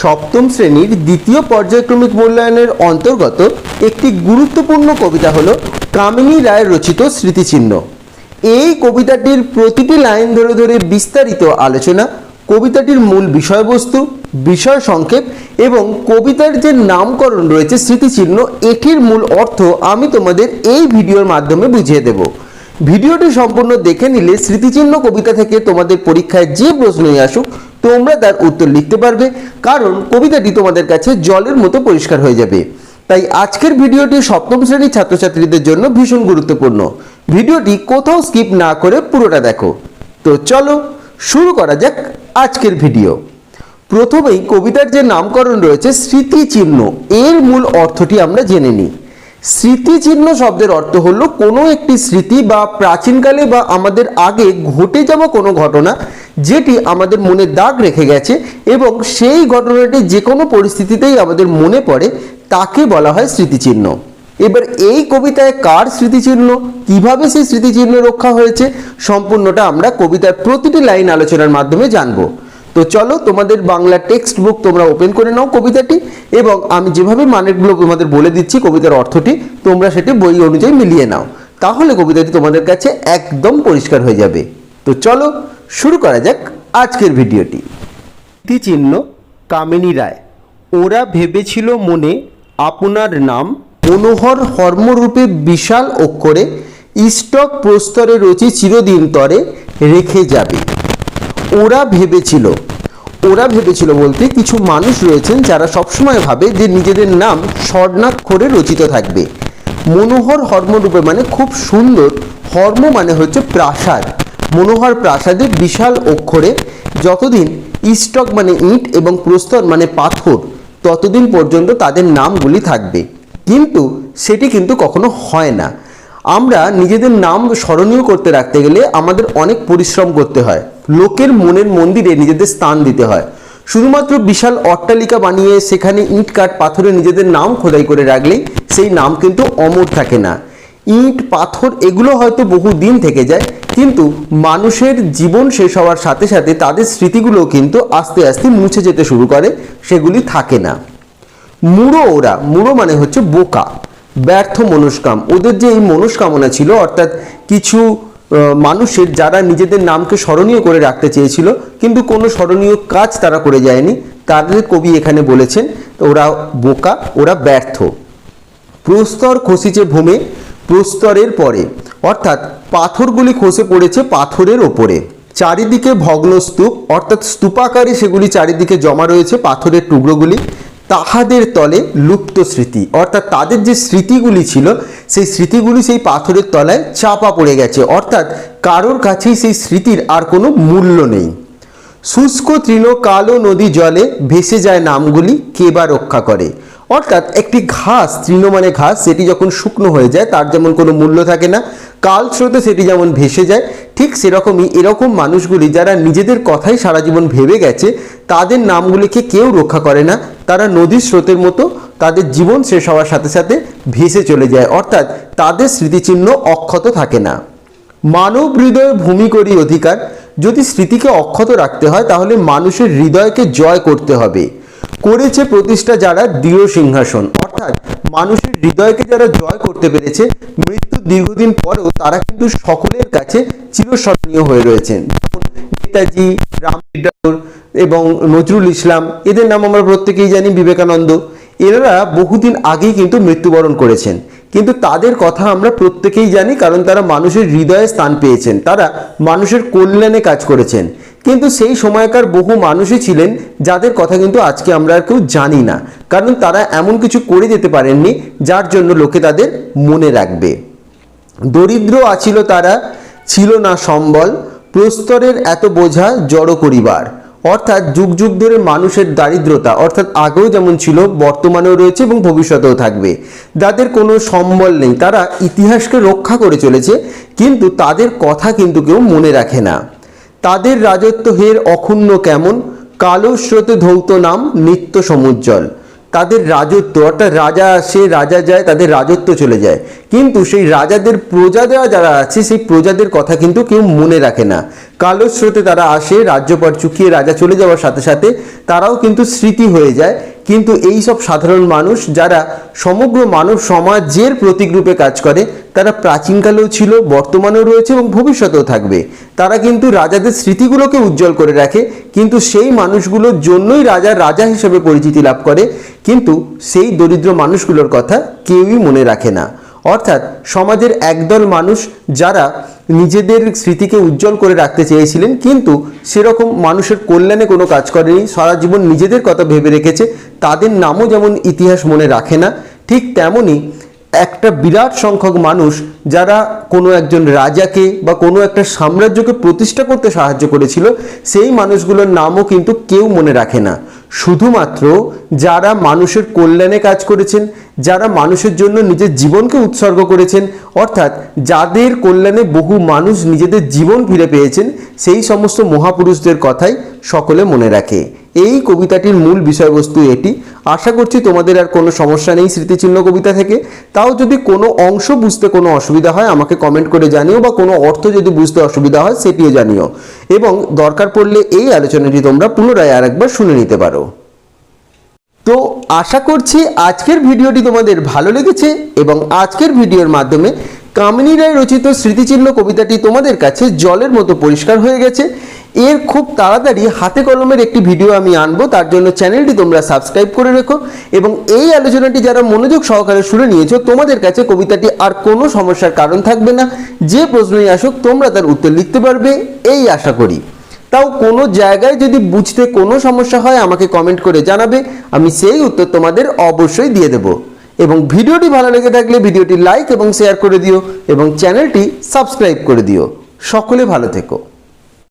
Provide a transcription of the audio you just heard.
সপ্তম শ্রেণির দ্বিতীয় পর্যায়ক্রমিক মূল্যায়নের অন্তর্গত একটি গুরুত্বপূর্ণ কবিতা হল কামিনী রায়ের রচিত স্মৃতিচিহ্ন। এই কবিতাটির প্রতিটি লাইন ধরে ধরে বিস্তারিত আলোচনা, কবিতাটির মূল বিষয়বস্তু, বিষয় সংক্ষেপ এবং কবিতার যে নামকরণ রয়েছে স্মৃতিচিহ্ন, এটির মূল অর্থ আমি তোমাদের এই ভিডিওর মাধ্যমে বুঝিয়ে দেব। ভিডিওটি সম্পূর্ণ দেখে নিলে স্মৃতিচিহ্ন কবিতা থেকে তোমাদের পরীক্ষায় যে প্রশ্নই আসুক তোমরা তার উত্তর লিখতে পারবে, কারণ কবিতাটি তোমাদের কাছে জলের মতো পরিষ্কার হয়ে যাবে। তাই আজকের ভিডিওটি সপ্তম শ্রেণির ছাত্রছাত্রীদের জন্য ভীষণ গুরুত্বপূর্ণ। ভিডিওটি কোথাও স্কিপ না করে পুরোটা দেখো। তো চলো, শুরু করা যাক আজকের ভিডিও। প্রথমেই কবিতার যে নামকরণ রয়েছে স্মৃতিচিহ্ন, এর মূল অর্থটি আমরা জেনে নিই। স্মৃতিচিহ্ন শব্দের অর্থ হলো কোনো একটি স্মৃতি বা প্রাচীনকালে বা আমাদের আগে ঘটে যাওয়া কোনো ঘটনা যেটি আমাদের মনে দাগ রেখে গেছে এবং সেই ঘটনাটি যে কোনো পরিস্থিতিতেই আমাদের মনে পড়ে, তাকে বলা হয় স্মৃতিচিহ্ন। এবার এই কবিতায় কার স্মৃতিচিহ্ন? কীভাবে সেই স্মৃতিচিহ্ন রক্ষা হয়েছে? সম্পূর্ণটা আমরা কবিতার প্রতিটি লাইন আলোচনার মাধ্যমে জানব। তো চলো তোমাদের বাংলা টেক্সট বুক তোমরা ওপেন করে নাও কবিতাটি এবং আমি যেভাবে মানেরগুলো তোমাদের বলে দিচ্ছি কবিতার অর্থটি, তোমরা সেটি বই অনুযায়ী মিলিয়ে নাও। তাহলে কবিতাটি তোমাদের কাছে একদম পরিষ্কার হয়ে যাবে। তো চলো শুরু করা যাক আজকের ভিডিওটি। চিহ্ন কামিনী রায়। ওরা ভেবেছিল মনে আপনার নাম মনোহর হর্মরূপে বিশাল অক্ষরে ইস্টক প্রস্তরে রচি চিরদিন তরে রেখে যাবে। ওরা ভেবেছিল ওরা ভেবেছিল বলতে কিছু মানুষ রয়েছেন যারা সবসময় ভাবে যে নিজেদের নাম স্বর্ণাক্ষরে রচিত থাকবে। মনোহর হর্মরূপে মানে খুব সুন্দর হর্ম মানে হচ্ছে প্রাসাদ। মনোহর প্রাসাদে বিশাল অক্ষরে যতদিন ইস্টক মানে ইট এবং প্রস্তর মানে পাথর, ততদিন পর্যন্ত তাদের নামগুলি থাকবে। কিন্তু সেটি কিন্তু কখনো হয় না। আমরা নিজেদের নাম স্মরণীয় করতে রাখতে গেলে আমাদের অনেক পরিশ্রম করতে হয়। লোকের মনের মন্দিরে নিজেদের স্থান দিতে হয়। শুধুমাত্র বিশাল অট্টালিকা বানিয়ে সেখানে ইট কাঠ পাথরে নিজেদের নাম খোদাই করে রাখলেই সেই নাম কিন্তু অমর থাকে না। ইট, পাথর এগুলো হয়তো বহু দিন থেকে যায় কিন্তু মানুষের জীবন শেষ হওয়ার সাথে সাথে তাদের স্মৃতিগুলো কিন্তু আস্তে আস্তে মুছে যেতে শুরু করে, সেগুলি থাকে না। মুড়ো ওরা মুড়ো মানে হচ্ছে বোকা, ব্যর্থ মনস্কাম। ওদের যে এই মনস্কামনা ছিল, অর্থাৎ কিছু মানুষের যারা নিজেদের নামকে স্মরণীয় করে রাখতে চেয়েছিল, কিন্তু কোনো স্মরণীয় কাজ তারা করে যায়নি, তাদের কবি এখানে বলেছেন, ওরা বোকা, ওরা ব্যর্থ। প্রস্তর খসিছে ভূমে, প্রস্তরের পরে। অর্থাৎ পাথরগুলি খসে পড়েছে পাথরের ওপরে। চারিদিকে ভগ্ন স্তূপ অর্থাৎ স্তূপাকারে সেগুলি চারিদিকে জমা রয়েছে পাথরের টুকরোগুলি। তাহাদের তলে লুপ্ত স্মৃতি, অর্থাৎ তাদের যে স্মৃতিগুলি ছিল, সেই স্মৃতিগুলি সেই পাথরের তলায় চাপা পড়ে গেছে। অর্থাৎ কারোর কাছেই সেই স্মৃতির আর কোনো মূল্য নেই। শুষ্ক তৃণ কালো নদী জলে ভেসে যায় নামগুলি কে বা রক্ষা করে? অর্থাৎ একটি ঘাস তৃণ মানে ঘাস, সেটি যখন শুকনো হয়ে যায়, তার যেমন কোনো মূল্য থাকে না। কাল স্রোতে সেটি যেমন ভেসে যায়, ঠিক সেরকমই এরকম মানুষগুলি যারা নিজেদের কথাই সারা জীবন ভেবে গেছে, তাদের নামগুলিকে কেউ রক্ষা করে না। তারা নদীর স্রোতের মতো, তাদের জীবন শেষ হওয়ার সাথে সাথে ভেসে চলে যায়। অর্থাৎ তাদের স্মৃতিচিহ্ন অক্ষত থাকে না। মানব হৃদয়ে ভূমি করি অধিকার। যদি স্মৃতিকে অক্ষত রাখতে হয়, তাহলে মানুষের হৃদয়কে জয় করতে হবে। করেছে প্রতিষ্ঠা যারা দৃঢ় সিংহাসন। অর্থাৎ মানুষের হৃদয়কে যারা জয় করতে পেরেছে মৃত্যুর দীর্ঘদিন পরেও তারা কিন্তু সকলের কাছে চিরস্মরণীয় হয়ে রয়েছেন। নেতাজি রামবিদ্যাধর এবং নজরুল ইসলাম, এদের নাম আমরা প্রত্যেকেই জানি, বিবেকানন্দ। এনারা বহুদিন আগেই কিন্তু মৃত্যুবরণ করেছেন। কিন্তু তাদের কথা আমরা প্রত্যেকেই জানি, কারণ তারা মানুষের হৃদয়ে স্থান পেয়েছেন। তারা মানুষের কল্যাণে কাজ করেছেন। কিন্তু সেই সময়কার বহু মানুষই ছিলেন যাদের কথা কিন্তু আজকে আমরা আর কেউ জানি না। কারণ তারা এমন কিছু করে যেতে পারেননি যার জন্য লোকে তাদের মনে রাখবে। দরিদ্র আছিল তারা, ছিল না সম্বল, প্রস্তরের এত বোঝা জড়ো করিবার। অর্থাৎ যুগ যুগ ধরে মানুষের দারিদ্রতা, অর্থাৎ আগেও যেমন ছিল, বর্তমানেও রয়েছে এবং ভবিষ্যতেও থাকবে। যাদের কোনো সম্বল নেই। তারা ইতিহাসকে রক্ষা করে চলেছে, কিন্তু তাদের কথা কিন্তু কেউ মনে রাখে না। তাদের রাজত্ব হের অক্ষুণ্ণ কেমন? কালো স্রোতে ধৌত নাম নিত্য সমুজ্জ্বল। তাদের রাজত্ব, অর্থাৎ রাজা আসে, রাজা যায়, তাদের রাজত্ব চলে যায়। কিন্তু সেই রাজাদের প্রজা দেওয়া যারা আছে, সেই প্রজাদের কথা কিন্তু কেউ মনে রাখে না। কালো স্রোতে তারা আসে, রাজ্যপাট চুকিয়ে রাজা চলে যাওয়ার সাথে সাথে তারাও কিন্তু স্মৃতি হয়ে যায়। কিন্তু এই সব সাধারণ মানুষ যারা সমগ্র মানব সমাজের প্রতীকরূপে কাজ করে, তারা প্রাচীনকালেও ছিল, বর্তমানেও রয়েছে এবং ভবিষ্যতেও থাকবে। তারা কিন্তু রাজাদের স্মৃতিগুলোকে উজ্জ্বল করে রাখে, কিন্তু সেই মানুষগুলোর জন্যই রাজা রাজা হিসেবে পরিচিতি লাভ করে। কিন্তু সেই দরিদ্র মানুষগুলোর কথা কেউই মনে রাখে না। অর্থাৎ সমাজের একদল মানুষ যারা নিজেদের স্মৃতিকে উজ্জ্বল করে রাখতে চেয়েছিলেন, কিন্তু সেরকম মানুষের কল্যাণে কোনো কাজ করেনি। সারা জীবন নিজেদের কথা ভেবে রেখেছে। তাদের নামও যেমন ইতিহাস মনে রাখে না, ঠিক তেমনই একটা বিরাট সংখ্যক মানুষ যারা কোনো একজন রাজাকে বা কোনো একটা সাম্রাজ্যকে প্রতিষ্ঠা করতে সাহায্য করেছিল, সেই মানুষগুলোর নামও কিন্তু কেউ মনে রাখে না। শুধুমাত্র যারা মানুষের কল্যাণে কাজ করেছেন, যারা মানুষের জন্য নিজের জীবনকে উৎসর্গ করেছেন, অর্থাৎ যাদের কল্যাণে বহু মানুষ নিজেদের জীবন ফিরে পেয়েছেন, সেই সমস্ত মহাপুরুষদের কথাই সকলে মনে রাখে। এই কবিতাটির মূল বিষয়বস্তু এটি। আশা করছি তোমাদের আর কোনো সমস্যা নেই স্মৃতিচিহ্ন কবিতা থেকে। তাও যদি কোনো অংশ বুঝতে কোনো অসুবিধা হয়, আমাকে কমেন্ট করে জানিও বা কোনো অর্থ যদি বুঝতে অসুবিধা হয়, সেটিও জানিও। এবং দরকার পড়লে এই আলোচনাটি তোমরা পুনরায় আরেকবার শুনে নিতে পারো। তো আশা করছি আজকের ভিডিওটি তোমাদের ভালো লেগেছে এবং আজকের ভিডিওর মাধ্যমে কামিনী রায় রচিত স্মৃতিচিহ্ন কবিতাটি তোমাদের কাছে জলের মতো পরিষ্কার হয়ে গেছে। এর খুব তাড়াতাড়ি হাতে কলমের একটি ভিডিও আমি আনব, তার জন্য চ্যানেলটি তোমরা সাবস্ক্রাইব করে রেখো এবং এই আলোচনাটি যারা মনোযোগ সহকারে শুনে নিয়েছো, তোমাদের কাছে কবিতাটি আর কোনো সমস্যার কারণ থাকবে না। যে প্রশ্নই আসুক, তোমরা তার উত্তর লিখতে পারবে, এই আশা করি। তাও কোনো জায়গায় যদি বুঝতে কোনো সমস্যা হয়, আমাকে কমেন্ট করে জানাবে, আমি সেই উত্তর তোমাদের অবশ্যই দিয়ে দেব। এবং ভিডিওটি ভালো লেগে থাকলে ভিডিওটি লাইক এবং শেয়ার করে দিও এবং চ্যানেলটি সাবস্ক্রাইব করে দিও। সকলে ভালো থেকো।